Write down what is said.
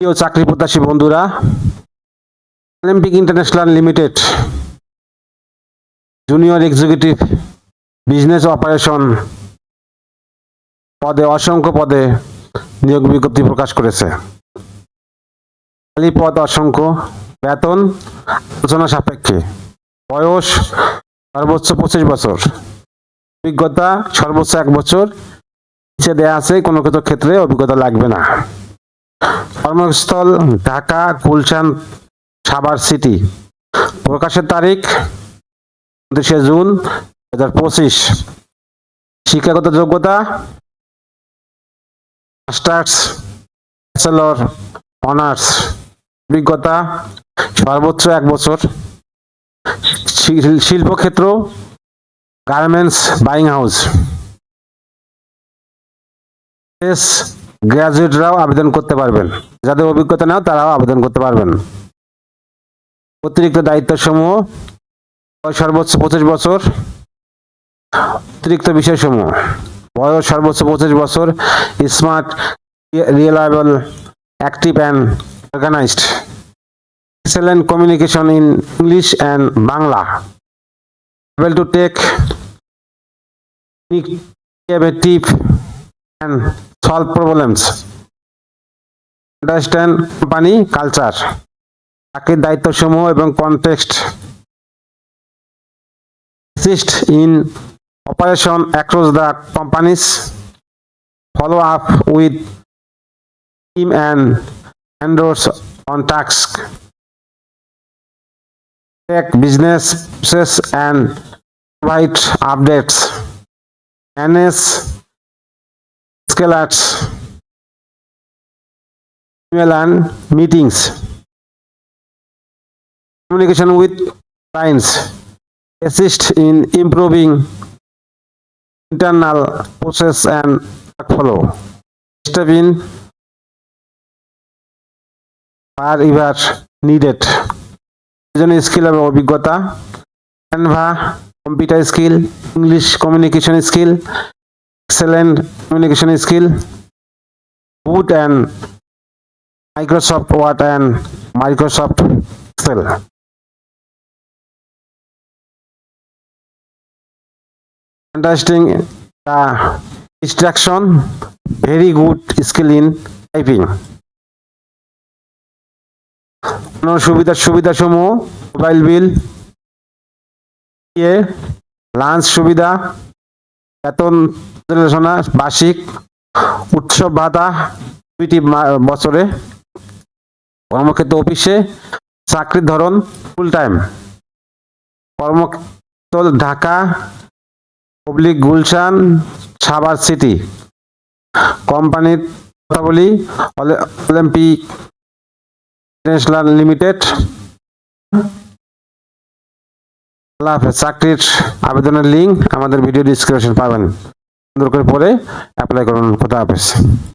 প্রিয় চাকরি প্রত্যাশী বন্ধুরা Olympic International Limited junior executive business operation পদে, অসংখ্য পদে নিয়োগ বিজ্ঞপ্তি প্রকাশ করেছে। খালি পদ অসংখ্য, বেতন আলোচনা সাপেক্ষে, বয়স সর্বোচ্চ পঁচিশ বছর, অভিজ্ঞতা সর্বোচ্চ এক বছর, নিচে দেয়া আছে কোনো কোনো ক্ষেত্রে অভিজ্ঞতা লাগবে না। কর্মস্থল ঢাকা গুলশান সাভার সিটি। প্রকাশের তারিখ উনত্রিশে জুন দু হাজার পঁচিশ। শিক্ষাগত যোগ্যতা মাস্টার্স, ব্যাচেলর, অনার্স। অভিজ্ঞতা সর্বোচ্চ এক বছর। শিল্পক্ষেত্র গার্মেন্টস বাইং হাউস। গ্রাজুয়েটরাও আবেদন করতে পারবেন। যাদের অভিজ্ঞতা নাও, তারাও আবেদন করতে পারবেন। অতিরিক্ত দায়িত্ব সমূহ বয়স সর্বোচ্চ পঁচিশ বছর। অতিরিক্ত বিষয় সমূহ বয়স সর্বোচ্চ পঁচিশ বছর, smart reliable active and organized. Excellent communication in English and Bangla. Able to take and solve problems understand company culture চাকরির দায়িত্ব সমূহ এবং context assist in operation across the companies follow up with team and endorse on task check business process and provide updates manage scale arts email and meetings communication with clients assist in improving internal process and workflow step in wherever needed জন্য skill এবং অভিজ্ঞতা Canva computer skill English communication skill excellent communication skill both and Microsoft Word and Microsoft Excel understanding the instruction. Very good skill in typing. সুবিধা সুবিধা সমূহ mobile bill lunch সুবিধা, বেতন পরিচালনা বার্ষিক উৎসব ভাতা, দুইটি বছরে। কর্মক্ষেত্র অফিসে, চাকরির ধরন ফুল টাইম কর্মস্থল ঢাকা পাবলিক গুলশান, সাভার সিটি। কোম্পানির কথা অলিম্পিক ইন্টারন্যাশনাল লিমিটেড। চাকরির আবেদনের লিঙ্ক আমাদের ভিডিও ডিসক্রিপশন পাবেন। সুন্দর করে পরে অ্যাপ্লাই করুন। খোদা হাফেজ।